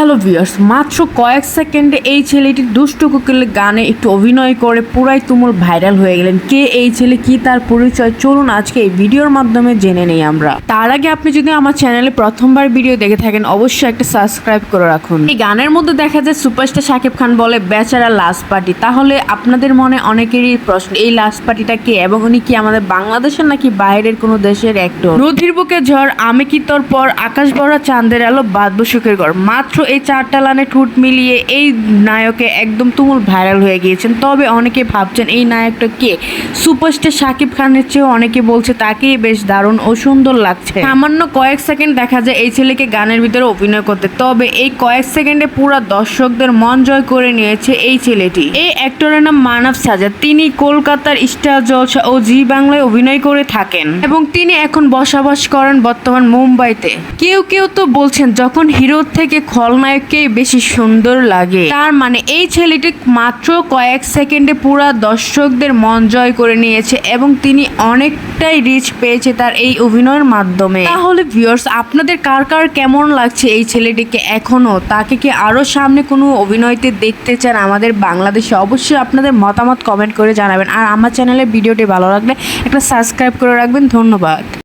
Hello viewers মাত্র কয়েক সেকেন্ডে এই ছেলেটি দুষ্টু কোকিলের গানে একটু অভিনয় করে পুরাই তুমুল ভাইরাল হয়ে গেলেন। কে এই ছেলে, কি তার পরিচয়? চলুন আজকে এই ভিডিওর মাধ্যমে জেনে নেই আমরা। তার আগে আপনি যদি আমার চ্যানেলে প্রথমবার ভিডিও দেখে থাকেন, অবশ্যই একটা সাবস্ক্রাইব করে রাখুন। এই গানের মধ্যে দেখা যায় সুপারস্টার শাকিব খান বলে, বেচারা লাস্ট পার্টি তাহলে আপনাদের মনে অনেকেরই প্রশ্ন, এই লাস্ট পার্টিটা কে এবং উনি কি আমাদের বাংলাদেশের নাকি বাইরের কোনো দেশের অ্যাক্টর নদীর বুকে ঝড়, আমি কি তোর পর আকাশ ভরা চাঁদের আলো, বাদবো সুখের ঘর। মাত্র এই চারটা লানে ঠুট মিলিয়ে এই নায়কে একদম তুমুল ভাইরাল হয়ে গিয়েছেন। তবে অনেকে ভাবছেন, এই নায়কটা কে? সুপারস্টার শাকিব খানের চেয়েও অনেকে বলছে, তাকেই বেশ দারুণ ও সুন্দর লাগছে। সামান্য কয়েক সেকেন্ড দেখা যায় এই ছেলেকে গানের ভিতরে অভিনয় করতে। তবে এই কয়েক সেকেন্ডে পুরো দর্শকদের মন জয় করে নিয়েছে এই ছেলেটি। এই অ্যাক্টরের নাম মানব সাজা। তিনি কলকাতার স্টার জলসা ও জি বাংলায় অভিনয় করে থাকেন এবং তিনি এখন বসবাস করেন বর্তমান মুম্বাইতে। কেউ কেউ তো বলছেন, যখন হিরোর থেকে খলনায়ককেই বেশি সুন্দর লাগে। তার মানে এই ছেলেটি মাত্র কয়েক সেকেন্ডে পুরা দর্শকদের মন জয় করে নিয়েছে এবং তিনি অনেকটাই রিচ পেয়েছে তার এই অভিনয়ের মাধ্যমে। তাহলে ভিউয়ার্স আপনাদের কার কার কেমন লাগছে এই ছেলেটিকে এখনও? তাকে কি আরও সামনে কোনো অভিনয়তে দেখতে চান আমাদের বাংলাদেশে? অবশ্যই আপনাদের মতামত কমেন্ট করে জানাবেন। আর আমার চ্যানেলে ভিডিওটি ভালো লাগলে একটা সাবস্ক্রাইব করে রাখবেন। ধন্যবাদ।